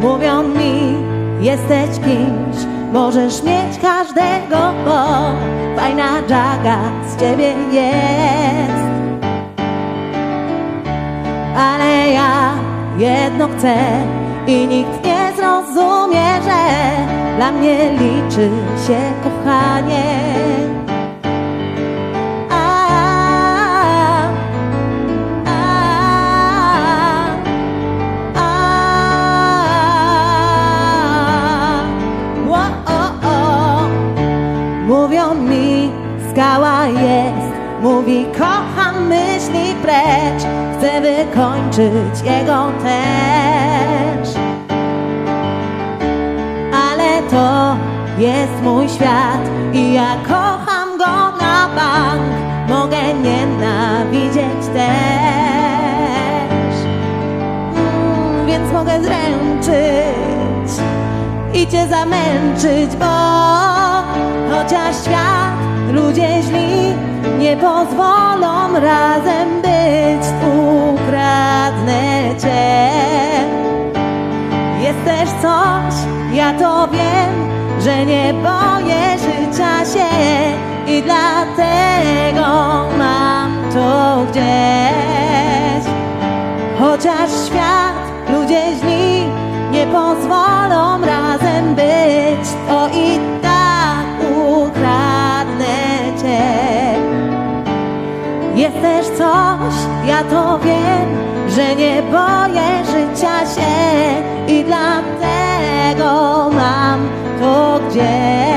Mówią mi, jesteś kimś, możesz mieć każdego, bo fajna dżaga z ciebie jest. Ale ja jedno chcę i nikt nie zrozumie, że dla mnie liczy się kochanie. Mówią mi, skała jest, mówi kocham myśli precz, chcę wykończyć jego też. Ale to jest mój świat i ja kocham go na bank, mogę nienawidzieć też. Mm, więc mogę zręczyć i cię zamęczyć, bo chociaż świat, ludzie źli nie pozwolą razem być, ukradnę cię. Jest też coś, ja to wiem, że nie boję życia się i dlatego mam to gdzieś. Chociaż świat, ludzie źli nie pozwolą razem być, to i tak ukradnę cię. Jest też coś, ja to wiem, że nie boję życia się i dlatego mam to gdzieś.